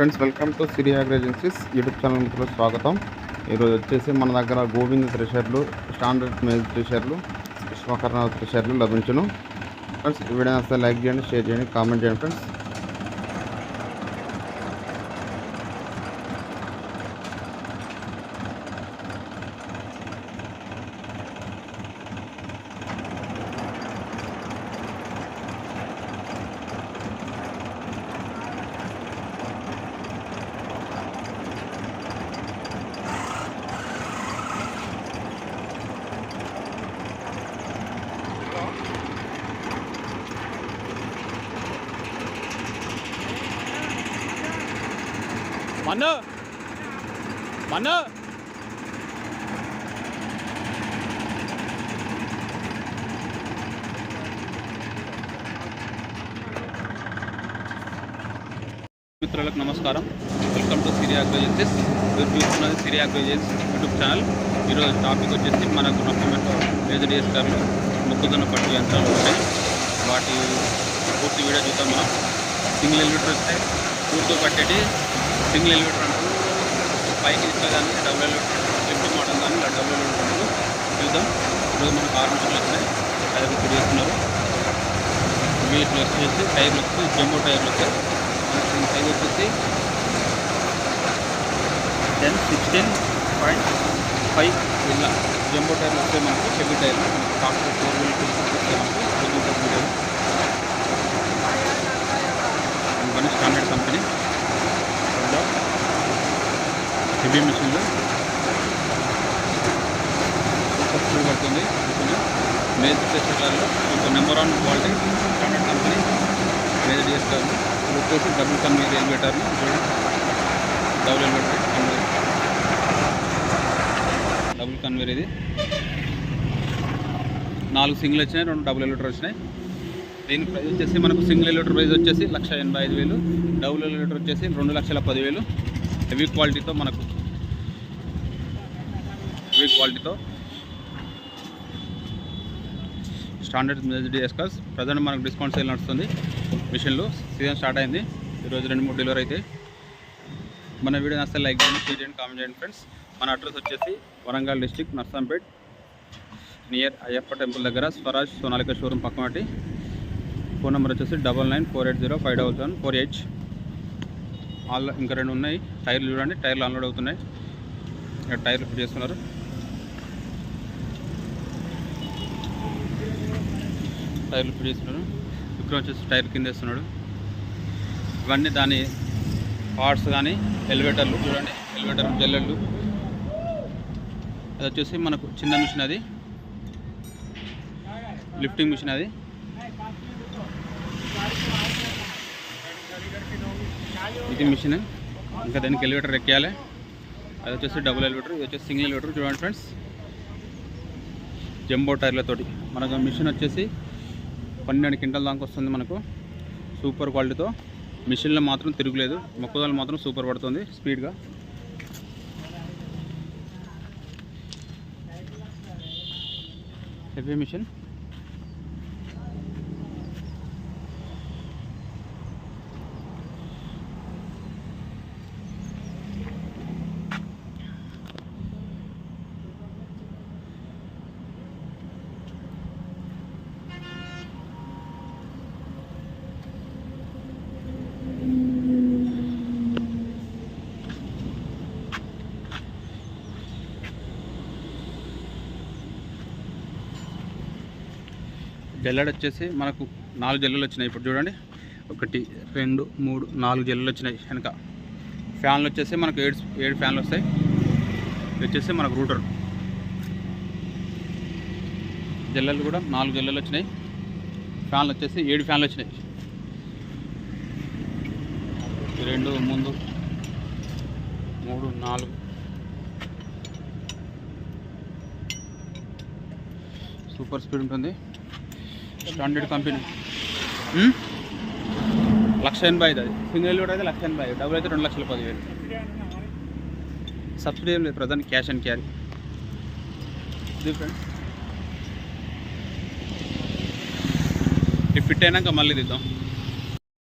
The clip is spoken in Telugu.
Friends welcome to Siri agri agencies YouTube channel మిత్రులు స్వాగతం. ఈరోజు వచ్చేసి మన దగ్గర గోవింద్ థ్రెషర్లు స్టాండర్డ్ మేజ్ థ్రెషర్లు విశ్వకర్ణ థ్రెషర్లు లభించును. ఫ్రెండ్స్ వీడియో వస్తే లైక్ చేయండి షేర్ చేయండి కామెంట్ చేయండి ఫ్రెండ్స్. మన్ను. మన్ను. మిత్రులకు నమస్కారం. వెల్కమ్ టు సిరియా అగ్రోజెన్సీస్ మీరు చూస్తున్నది సిరియా అగ్రోజెన్స్ యూట్యూబ్ ఛానల్. ఈరోజు టాపిక్ వచ్చేసి మనకు నొక్కమెంటో ఏజడిఎస్ కార్లు మొక్కజొన్న పట్టు యంత్రాలు ఉంటాయి. వాటి పూర్తి వీడియో చూద్దాం మనం. సింగిల్ ఎలివేటర్ వస్తే పూర్తి పట్టేటి సింగిల్ ఎలివేటర్ అంటారు. పైకి కానీ డబుల్ ఎలివేటర్ లిఫ్ట్ మోడల్ కానీ ఇలా డబుల్ ఎలివేటర్ అంటారు. చూద్దాం. ఈరోజు మనకు ఆరు మిషన్లు వచ్చినాయి. అది ఒకటి చేస్తున్నారు. వీటిలో వచ్చేసి టైర్లు వచ్చి జంబో టైర్లు వచ్చాయి మనకి సైజ్ వచ్చేసి టెన్ సిక్స్టీన్ పాయింట్ ఫైవ్ ఇలా జంబో టైర్లు వస్తాయి మనకు హెవీ టైర్లు ట్రాక్టర్ ఫోర్ వీల్ టూ వస్తాయి మనకు హెవీ టైర్లు ఇవన్నీ స్టాండర్డ్ కంపెనీ హెవీ మిషన్లు సూపర్ పడుతుంది. మేజ్ టెస్టర్లలో ఒక number one quality standard company maze డిఎస్ఆర్లు ఇది వచ్చేసి డబుల్ కన్వేర్ ఎలివేటర్లు చూడండి double elevator conveyor double conveyor ఇది. నాలుగు సింగిల్ వచ్చినాయి రెండు డబుల్ ఎలివేటర్ వచ్చినాయి. దీని ప్రైస్ వచ్చేసి మనకు సింగిల్ ఎలివేటర్ ప్రైస్ వచ్చేసి లక్ష ఎనభై ఐదు వేలు. డబుల్ ఎలివేటర్ వచ్చేసి రెండు లక్షల పదివేలు. హెవీ క్వాలిటీతో మనకు హెవీ క్వాలిటీతో స్టాండర్డ్ డిస్కస్ ప్రజెంట్ మనకు డిస్కౌంట్ సేల్ నడుస్తుంది. మిషన్లు సీజన్ స్టార్ట్ అయింది. ఈరోజు రెండు మూడు డెలివరీ అయితే. మన వీడియో నస్తే లైక్ చేయండి షేర్ చేయండి కామెంట్ చేయండి ఫ్రెండ్స్ మన అడ్రస్ వచ్చేసి Warangal district Narsampet near Ayyappa temple దగ్గర స్వరాజ్ సోనాలిక షోరూమ్ పక్కనటి ఫోన్ నెంబర్ వచ్చేసి double nine four eight zero five double seven four eight all ఇంకా రెండు ఉన్నాయి. టైర్లు చూడండి టైర్లు అన్లోడ్ అవుతున్నాయి. ఇక్కడ టైర్లు ఫిట్ చేస్తున్నారు. టైర్లు ఫిట్ చేస్తున్నాడు. విక్రమ్ వచ్చేసి టైర్ కింద వేస్తున్నాడు. ఇవన్నీ దాని పార్ట్స్ కానీ ఎలివేటర్లు చూడండి. ఎలివేటర్ జల్లెళ్ళు. అది వచ్చేసి మనకు చిన్న మిషన్ అది. లిఫ్టింగ్ మిషన్ అది. ఇది మిషన్. ఇంకా దానికి ఎలివేటర్ ఎక్కేయాలి. అది వచ్చేసి డబుల్ ఎలివేటర్ ఇది వచ్చేసి సింగిల్ ఎలివేటర్. చూడండి ఫ్రెండ్స్. జంబో టైర్లతోటి. మనకు మిషన్ వచ్చేసి పన్నెండు క్వింటల్ దాకా వస్తుంది మనకు. సూపర్ క్వాలిటీతో మిషన్లో మాత్రం తిరుగులేదు. మొక్కజొన్న మాత్రం సూపర్ పడుతుంది స్పీడ్గా హెవీ మిషన్ జల్లెడ వచ్చేసి మనకు నాలుగు జల్లెలు వచ్చినాయి ఇప్పుడు చూడండి. ఒకటి రెండు మూడు నాలుగు జల్లెలు వచ్చినాయి వెనక. ఫ్యాన్లు వచ్చేసి మనకు ఏడు ఏడు ఫ్యాన్లు వస్తాయి వచ్చేసి మనకు రూటర్. జల్లెలు కూడా నాలుగు జల్లెలు వచ్చినాయి ఫ్యాన్లు వచ్చేసి ఏడు ఫ్యాన్లు వచ్చినాయి రెండు ముందు మూడు నాలుగు. సూపర్ స్పీడ్ ఉంటుంది. Standard company. లక్ష ఎనభై ఐదు అది. సింగిల్ కూడా అయితే లక్ష ఎనభై ఐదు. డబుల్ అయితే రెండు లక్షల పదివేలు. సబ్సిడీ ఏం లేదు ప్రధాని క్యాష్ అండ్ క్యారీ. ఇది ఫ్రెండ్స్. ఇది ఫిట్ అయినాక మళ్ళీ దిద్దాం.